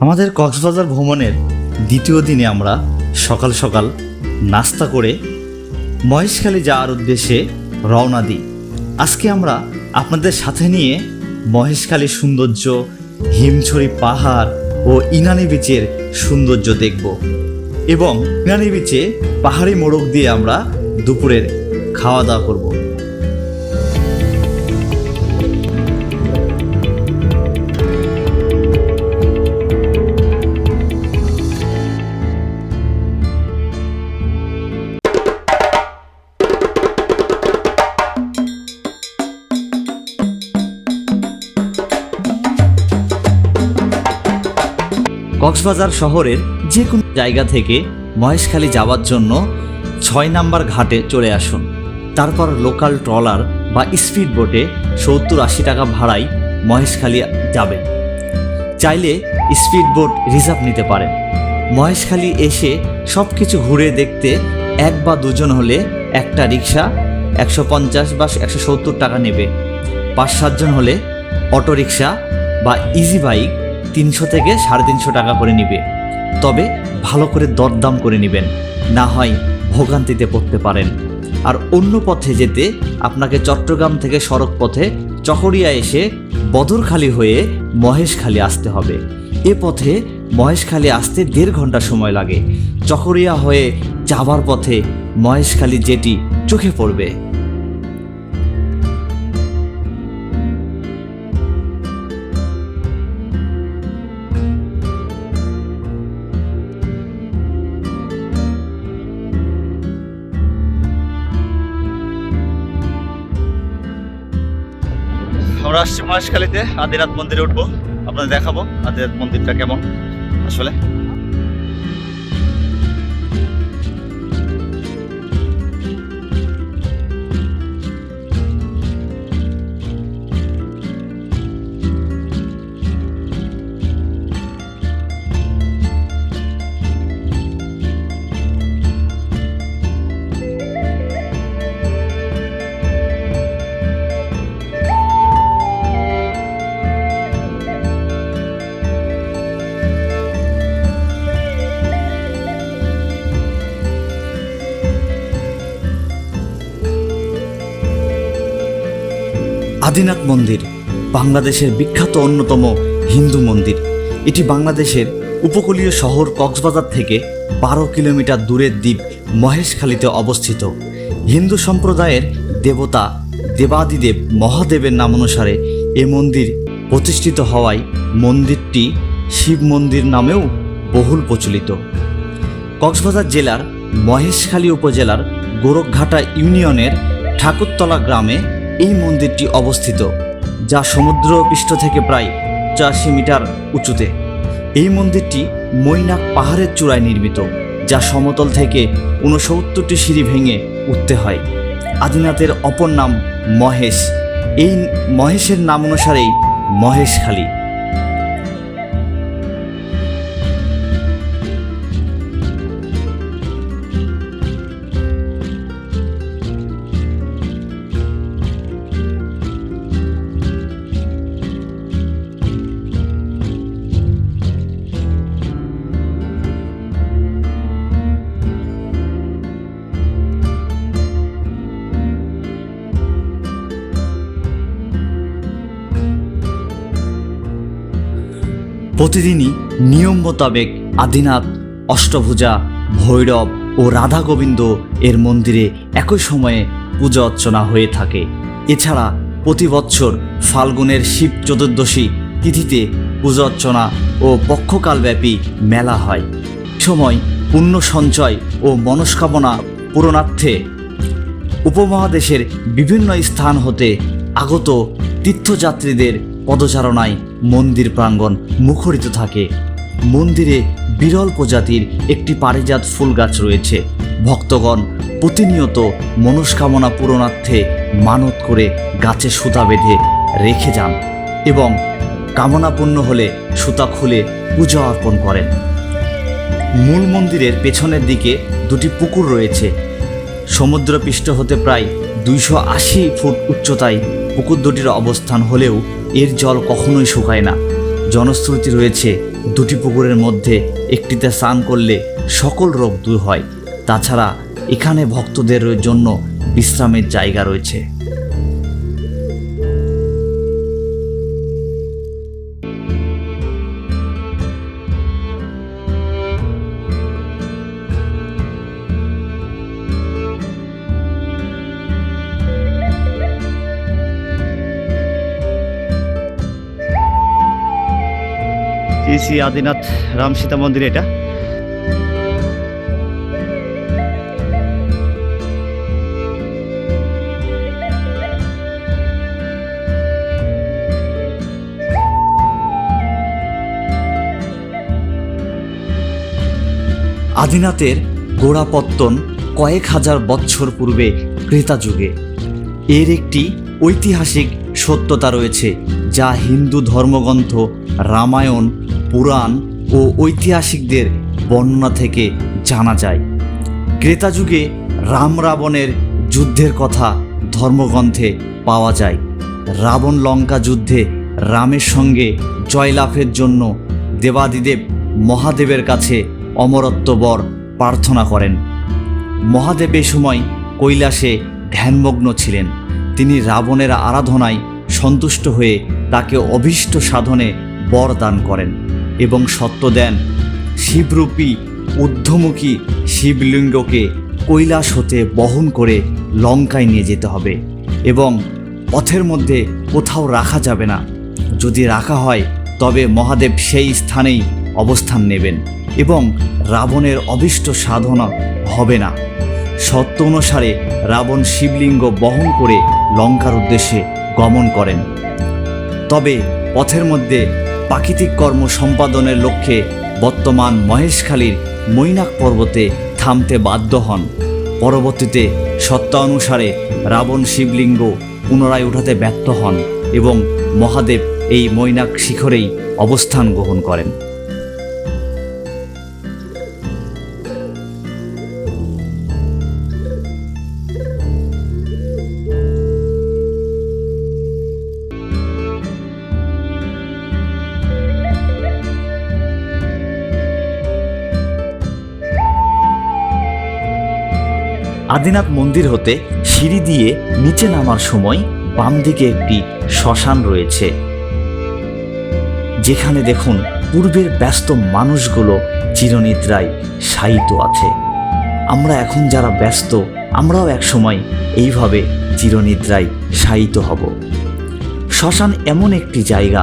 আমাদের কক্সবাজার ভ্রমণের দ্বিতীয় দিনে আমরা সকাল সকাল নাস্তা করে মহেশখালী যাওয়ার উদ্দেশ্যে রওনা দিই। আজকে আমরা আপনাদের সাথে নিয়ে মহেশখালীর সৌন্দর্য, হিমছড়ি পাহাড় ও ইনানি বিচের সৌন্দর্য দেখব এবং ইনানি বিচে পাহাড়ি মোড়ক দিয়ে আমরা দুপুরের খাওয়া দাওয়া করব। কক্সবাজার শহরের যে কোনো জায়গা থেকে মহেশখালী যাওয়ার জন্য ছয় নাম্বার ঘাটে চলে আসুন। তারপর লোকাল ট্রলার বা স্পিড বোটে সত্তর আশি টাকা ভাড়ায় মহেশখালী যাবেন। চাইলে স্পিড বোট রিজার্ভ নিতে পারেন। মহেশখালী এসে সব কিছু ঘুরে দেখতে এক বা দুজন হলে একটা রিক্সা, একশো পঞ্চাশ বা একশো সত্তর টাকা নেবে। পাঁচ সাতজন হলে অটো রিক্সা বা ইজি বাইক তিনশো থেকে সাড়ে তিনশো টাকা করে নিবে। তবে ভালো করে দরদাম করে নেবেন, না হয় ভোগান্তিতে পড়তে পারেন। আর অন্য পথে যেতে আপনাকে চট্টগ্রাম থেকে সড়ক পথে চকরিয়া এসে বদরখালি হয়ে মহেশখালী আসতে হবে। এ পথে মহেশখালী আসতে দেড় ঘণ্টা সময় লাগে। চকরিয়া হয়ে যাবার পথে মহেশখালী যেটি চোখে পড়বে। আমরা আসছি মহেশখালীতে আদিনাথ মন্দিরে উঠবো। আপনাদের দেখাবো আদিনাথ মন্দিরটা কেমন আসলে। আদিনাথ মন্দির, বাংলাদেশের বিখ্যাত অন্যতম হিন্দু মন্দির। এটি বাংলাদেশের উপকূলীয় শহর কক্সবাজার থেকে বারো কিলোমিটার দূরের দ্বীপ মহেশখালীতে অবস্থিত। হিন্দু সম্প্রদায়ের দেবতা দেবাদিদেব মহাদেবের নাম অনুসারে এ মন্দির প্রতিষ্ঠিত হওয়ায় মন্দিরটি শিব মন্দির নামেও বহুল প্রচলিত। কক্সবাজার জেলার মহেশখালী উপজেলার গোরখঘাটা ইউনিয়নের ঠাকুরতলা গ্রামে এই মন্দিরটি অবস্থিত, যা সমুদ্র পৃষ্ঠ থেকে প্রায় চারশি মিটার উঁচুতে। এই মন্দিরটি মৈনাক পাহাড়ের চূড়ায় নির্মিত, যা সমতল থেকে ঊনসত্তরটি সিঁড়ি ভেঙে উঠতে হয়। আদিনাথের অপর নাম মহেশ। এই মহেশের নাম অনুসারেই মহেশখালী। প্রতিদিনই নিয়ম মোতাবেক আদিনাথ, অষ্টভুজা, ভৈরব ও রাধা গোবিন্দ এর মন্দিরে একই সময়ে পূজা অর্চনা হয়ে থাকে। এছাড়া প্রতি বৎসর ফাল্গুনের শিব চতুর্দশী তিথিতে পূজা অর্চনা ও পক্ষকালব্যাপী মেলা হয়। সময় পুণ্য সঞ্চয় ও মনস্কামনা পূরণার্থে উপমহাদেশের বিভিন্ন স্থান হতে আগত তীর্থযাত্রীদের পদচারণায় মন্দির প্রাঙ্গণ মুখরিত থাকে। মন্দিরে বিরল প্রজাতির একটি পারিজাত ফুল গাছ রয়েছে। ভক্তগণ প্রতিনিয়ত মনস্কামনা পূরণার্থে মানত করে গাছে সুতা বেঁধে রেখে যান এবং কামনাপূর্ণ হলে সুতা খুলে পূজা অর্পণ করেন। মূল মন্দিরের পেছনের দিকে দুটি পুকুর রয়েছে। সমুদ্রপৃষ্ঠ হতে প্রায় দুইশো আশি ফুট উচ্চতায় পুকুর দুটির অবস্থান হলেও এর জল কখনোই শুকায় না। জনশ্রুতি রয়েছে, দুটি পুকুরের মধ্যে একটিতে স্নান করলে সকল রোগ দূর হয়। তাছাড়া এখানে ভক্তদের জন্য বিশ্রামের জায়গা রয়েছে। শ্রী আদিনাথ রাম সীতা মন্দির এটা। আদিনাথের গোড়াপত্তন কয়েক হাজার বৎসর পূর্বে ক্রেতা যুগে। এর একটি ঐতিহাসিক সত্যতা রয়েছে, যা হিন্দু ধর্মগ্রন্থ রামায়ণ পুরাণ ও ঐতিহাসিকদের বর্ণনা থেকে জানা যায়। ক্রেতা যুগে রাম রাবণের যুদ্ধের কথা ধর্মগ্রন্থে পাওয়া যায়। রাবণ লঙ্কা যুদ্ধে রামের সঙ্গে জয়লাভের জন্য দেবাদিদেব মহাদেবের কাছে অমরত্ব বর প্রার্থনা করেন। মহাদেব এ সময় কৈলাসে ধ্যানমগ্ন ছিলেন। তিনি রাবণের আরাধনায় সন্তুষ্ট হয়ে তাকে অভীষ্ট সাধনে বর দান করেন। এবং সত্য দেন। শিবরূপী, ঊর্ধ্বমুখী শিবলিঙ্গকে কৈলাস হতে বহন করে লঙ্কায় নিয়ে যেতে হবে এবং পথের মধ্যে কোথাও রাখা যাবে না। যদি রাখা হয়, তবে মহাদেব সেই স্থানেই অবস্থান নেবেন এবং রাবণের অভিষ্ট সাধনা হবে না। সত্য অনুসারে রাবণ শিবলিঙ্গ বহন করে লঙ্কার উদ্দেশ্যে গমন করেন। তবে পথের মধ্যে প্রাকৃতিক কর্ম সম্পাদনের লক্ষ্যে বর্তমান মহেশখালীর মৈনাক পর্বতে থামতে বাধ্য হন। পরবর্তীতে সত্তা অনুসারে রাবণ শিবলিঙ্গ পুনরায় উঠাতে ব্যর্থ হন এবং মহাদেব এই মৈনাক শিখরেই অবস্থান গ্রহণ করেন। আদিনাথ মন্দির হতে সিঁড়ি দিয়ে নিচে নামার সময় বাম দিকে একটি শ্মশান রয়েছে। যেখানে দেখুন পূর্বের ব্যস্ত মানুষগুলো চিরনিদ্রায় শায়িত আছে। আমরা এখন যারা ব্যস্ত, আমরাও একসময় এইভাবে চিরনিদ্রায় শায়িত হব। শ্মশান এমন একটি জায়গা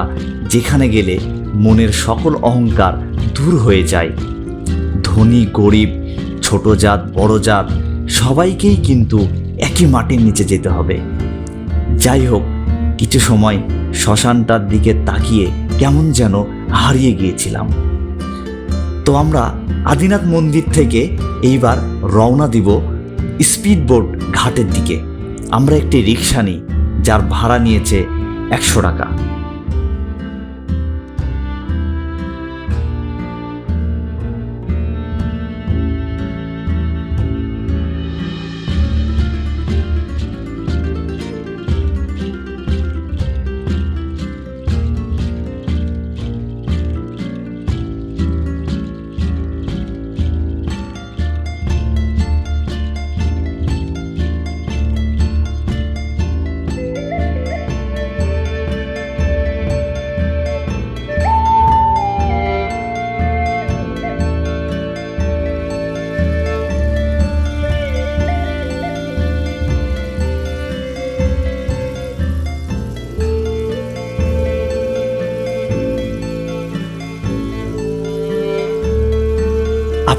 যেখানে গেলে মনের সকল অহংকার দূর হয়ে যায়। ধনী, গরিব, ছোট জাত, বড় জাত সবাইকেই কিন্তু একই মাটির নিচে যেতে হবে। যাই হোক কিছু সময় শ্মশানটার দিকে তাকিয়ে কেমন যেন হারিয়ে গিয়েছিলাম। তো আমরা আদিনাথ মন্দির থেকে এইবার রওনা দিব স্পিড বোট ঘাটের দিকে। আমরা একটি রিক্সা নিই, যার ভাড়া নিয়েছে একশো টাকা।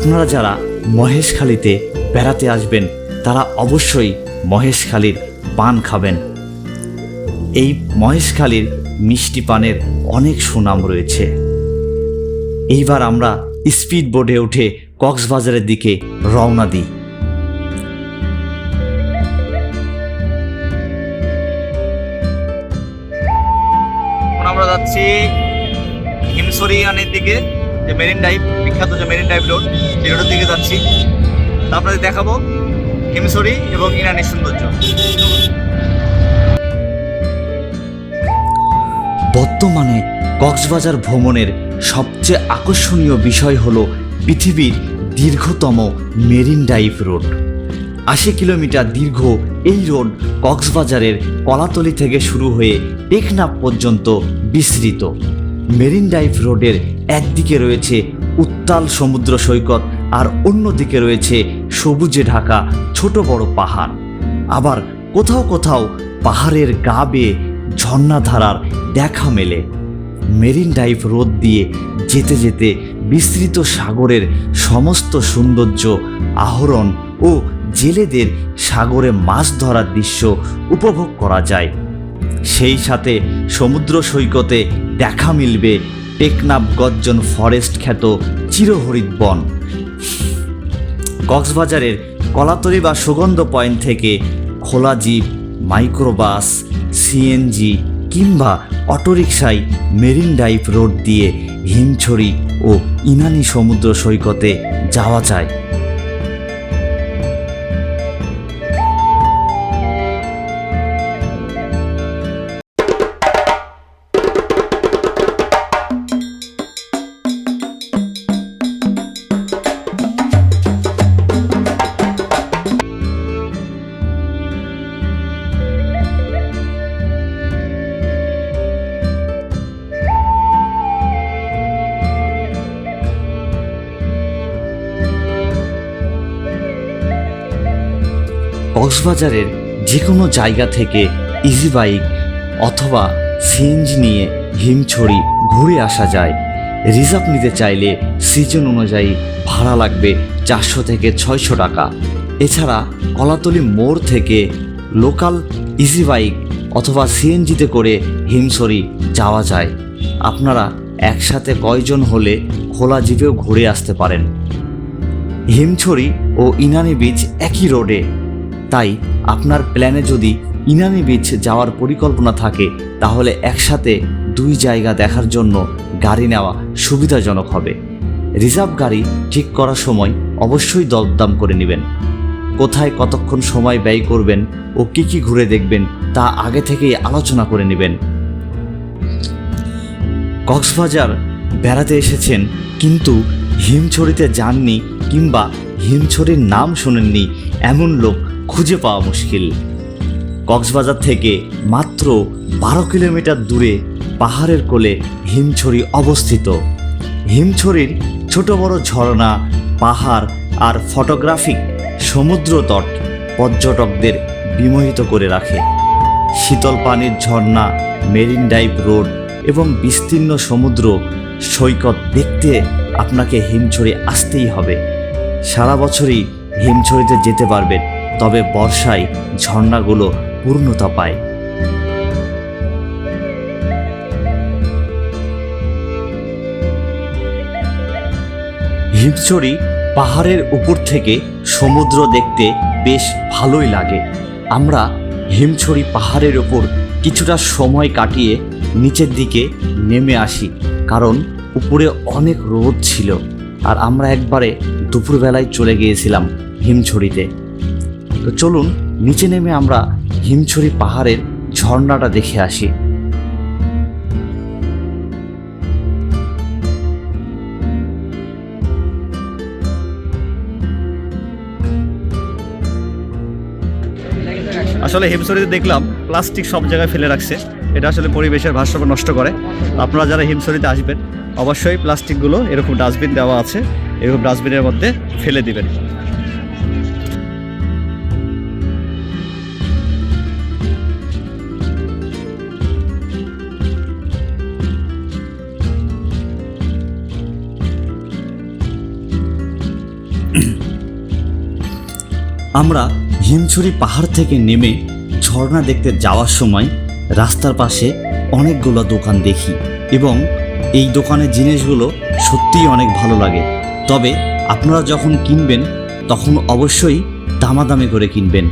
আপনারা যারা মহেশখালীতে বেড়াতে আসবেন, তারা অবশ্যই মহেশখালীর পান খাবেন। এই মহেশখালীর মিষ্টি পানের অনেক সুনাম রয়েছে। এইবার আমরা স্পিড বোর্ডে উঠে কক্সবাজারের দিকে রওনা দিই। আমরা যাচ্ছি হিমসরিয়ানের দিকে। যে মেরিন ড্রাইভ, বিখ্যাত যে মেরিন ড্রাইভ রোড, সেই রোডের দিকে যাচ্ছি। তা আপনাদের দেখাবো হিমসরি এবং ইরানের সৌন্দর্য। বর্তমানে কক্সবাজার ভ্রমণের সবচেয়ে আকর্ষণীয় বিষয় হলো পৃথিবীর দীর্ঘতম মেরিন ড্রাইভ রোড। আশি কিলোমিটার দীর্ঘ এই রোড কক্সবাজারের কলাতলি থেকে শুরু হয়ে টেকনাফ পর্যন্ত বিস্তৃত। মেরিন ড্রাইভ রোডের একদিকে রয়েছে উত্তাল সমুদ্র সৈকত আর অন্যদিকে রয়েছে সবুজে ঢাকা ছোট বড় পাহাড়। আবার কোথাও কোথাও পাহাড়ের গা বেয়ে ঝর্ণাধারার দেখা মেলে। মেরিন ড্রাইভ রোদ দিয়ে যেতে যেতে বিস্তৃত সাগরের সমস্ত সৌন্দর্য আহরণ ও জেলেদের সাগরে মাছ ধরার দৃশ্য উপভোগ করা যায়। সেই সাথে সমুদ্র সৈকতে দেখা মিলবে টেকনাফ গজ্জন ফরেস্ট খ্যাত চিরহরিত বন। কক্সবাজারের কলাতরি বা সুগন্ধ পয়েন্ট থেকে খোলা জিপ, মাইক্রোবাস, সিএনজি কিংবা অটোরিকশায় মেরিন ড্রাইভ রোড দিয়ে হিমছড়ি ও ইনানি সমুদ্র সৈকতে যাওয়া যায়। কক্সবাজারের যে কোনো জায়গা থেকে ইজি বাইক অথবা সিএনজি নিয়ে হিমছড়ি ঘুরে আসা যায়। রিজার্ভ নিতে চাইলে সিজন অনুযায়ী ভাড়া লাগবে চারশো থেকে ছয়শো টাকা। এছাড়া কলাতলি মোড় থেকে লোকাল ইজি বাইক অথবা সিএনজিতে করে হিমছড়ি যাওয়া যায়। আপনারা একসাথে কয়জন হলে খোলা জিপেও ঘুরে আসতে পারেন। হিমছড়ি ও ইনানি বিচ একই রোডে তাই আপনার প্ল্যানে যদি ইনানি বিচ যাওয়ার পরিকল্পনা থাকে, তাহলে একসাথে দুই জায়গা দেখার জন্য গাড়ি নেওয়া সুবিধাজনক হবে। রিজার্ভ গাড়ি ঠিক করার সময় অবশ্যই দরদাম করে নেবেন। কোথায় কতক্ষণ সময় ব্যয় করবেন ও কি কি ঘুরে দেখবেন তা আগে থেকেই আলোচনা করে নেবেন। কক্সবাজার বেড়াতে এসেছেন কিন্তু হিমছড়িতে যাননি কিংবা হিমছড়ির নাম শোনেননি এমন লোক খুঁজে পাওয়া মুশকিল। কক্সবাজার থেকে মাত্র বারো কিলোমিটার দূরে পাহাড়ের কোলে হিমছড়ি অবস্থিত। হিমছড়ির ছোট বড় ঝর্ণা, পাহাড় আর ফটোগ্রাফিক সমুদ্র তট পর্যটকদের বিমোহিত করে রাখে। শীতল পানির ঝর্ণা, মেরিন ড্রাইভ রোড এবং বিস্তীর্ণ সমুদ্র সৈকত দেখতে আপনাকে হিমছড়ি আসতেই হবে। সারা বছরই হিমছড়িতে যেতে পারবেন। তবে বর্ষায় ঝর্ণাগুলো পূর্ণতা পায়। হিমছড়ি পাহাড়ের উপর থেকে সমুদ্র দেখতে বেশ ভালোই লাগে। আমরা হিমছড়ি পাহাড়ের ওপর কিছুটা সময় কাটিয়ে নিচের দিকে নেমে আসি, কারণ উপরে অনেক রোদ ছিল। আর আমরা একবারে দুপুরবেলায় চলে গিয়েছিলাম হিমছড়িতে। তো চলুন, নিচে নেমে আমরা হিমছড়ি পাহাড়ের ঝর্ণাটা দেখে আসি। আসলে হিমসরিতে দেখলাম প্লাস্টিক সব জায়গায় ফেলে রাখছে। এটা আসলে পরিবেশের ভারসাম্য নষ্ট করে। আপনারা যারা হিমসরিতে আসবেন, অবশ্যই প্লাস্টিকগুলো এরকম ডাস্টবিন দেওয়া আছে, এরকম ডাস্টবিনের মধ্যে ফেলে দিবেন। আমরা হিমছড়ি পাহাড় থেকে নেমে ঝর্ণা দেখতে যাওয়ার সময় রাস্তার পাশে অনেকগুলো দোকান দেখি এবং এই দোকানের জিনিসগুলো সত্যিই অনেক ভালো লাগে। তবে আপনারা যখন কিনবেন, তখন অবশ্যই দামাদামি করে কিনবেন।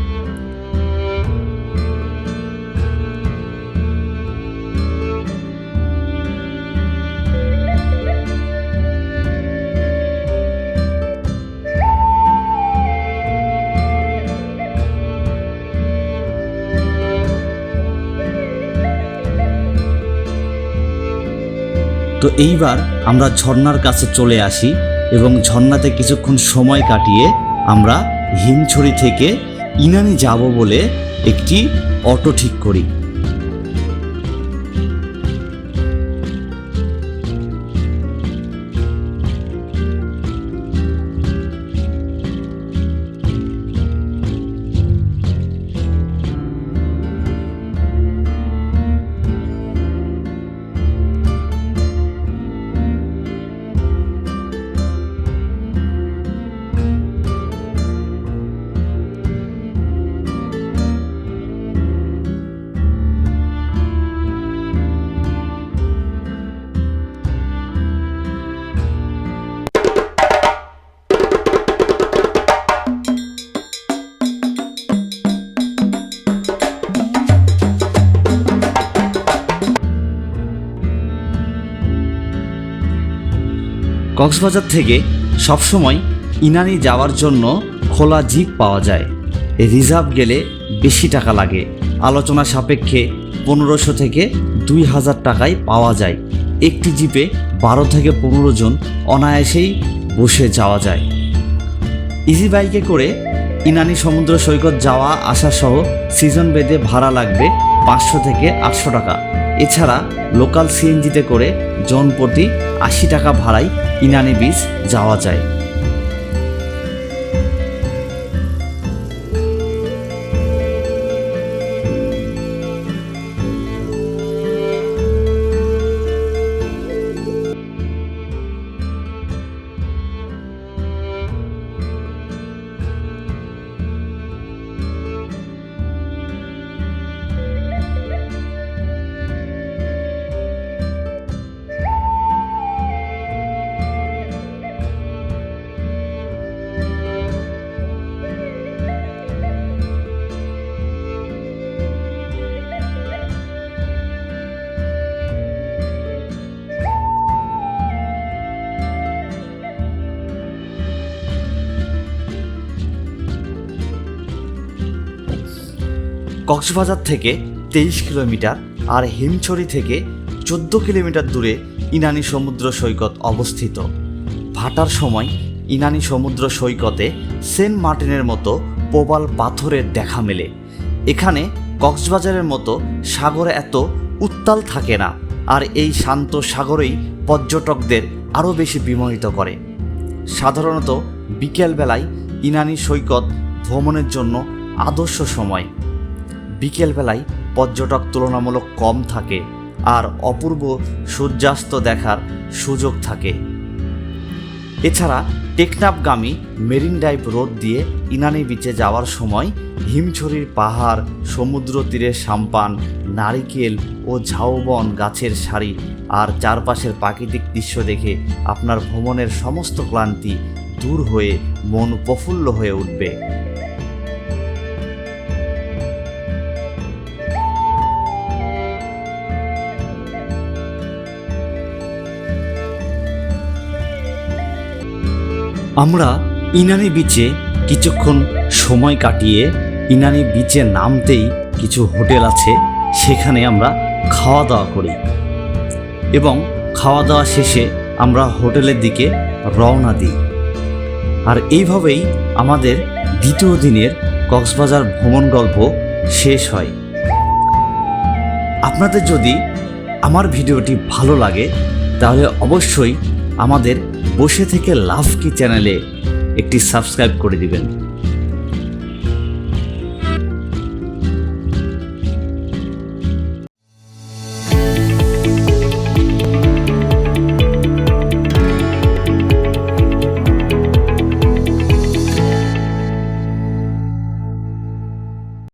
তো এইবার আমরা ঝর্নার কাছে চলে আসি এবং ঝর্নাতে কিছুক্ষণ সময় কাটিয়ে আমরা হিমছড়ি থেকে ইনানি যাব বলে একটি অটো ঠিক করি। কক্সবাজার থেকে সবসময় ইনানি যাওয়ার জন্য খোলা জিপ পাওয়া যায়। রিজার্ভ গেলে বেশি টাকা লাগে। আলোচনা সাপেক্ষে পনেরোশো থেকে দুই হাজার টাকায় পাওয়া যায়। একটি জিপে বারো থেকে পনেরো জন অনায়াসেই বসে যাওয়া যায়। ইজি বাইকে করে ইনানি সমুদ্র সৈকত যাওয়া, আসা সহ সিজন বেঁধে ভাড়া লাগবে পাঁচশো থেকে আটশো টাকা। এছাড়া লোকাল সিএনজিতে করে জনপ্রতি আশি টাকা ভাড়ায় ইনানি বীজ যাওয়া যায়। কক্সবাজার থেকে তেইশ কিলোমিটার আর হিমছড়ি থেকে চোদ্দ কিলোমিটার দূরে ইনানি সমুদ্র সৈকত অবস্থিত। ভাটার সময় ইনানি সমুদ্র সৈকতে সেন্ট মার্টিনের মতো প্রবাল পাথরের দেখা মেলে। এখানে কক্সবাজারের মতো সাগরে এত উত্তাল থাকে না আর এই শান্ত সাগরেই পর্যটকদের আরও বেশি বিমোহিত করে। সাধারণত বিকেলবেলায় ইনানি সৈকত ভ্রমণের জন্য আদর্শ সময়। বিকেলবেলায় পর্যটক তুলনামূলক কম থাকে আর অপূর্ব সূর্যাস্ত দেখার সুযোগ থাকে। এছাড়া টেকনাফগামী মেরিন ড্রাইভ রোড দিয়ে ইনানি বিচে যাওয়ার সময় হিমছড়ির পাহাড়, সমুদ্র তীরে সাম্পান, নারিকেল ও ঝাউবন গাছের সারি আর চারপাশের প্রাকৃতিক দৃশ্য দেখে আপনার ভ্রমণের সমস্ত ক্লান্তি দূর হয়ে মন প্রফুল্ল হয়ে উঠবে। আমরা ইনানি বিচে কিছুক্ষণ সময় কাটিয়ে ইনানি বিচে নামতেই কিছু হোটেল আছে, সেখানে আমরা খাওয়া দাওয়া করি। এবং খাওয়া দাওয়া শেষে আমরা হোটেলের দিকে রওনা দিই। আর এইভাবেই আমাদের দ্বিতীয় দিনের কক্সবাজার ভ্রমণ গল্প শেষ হয়। আপনাদের যদি আমার ভিডিওটি ভালো লাগে, তাহলে অবশ্যই আমাদের বসে থেকে লাভ কি চ্যানেলে একটি সাবস্ক্রাইব করে দিবেন।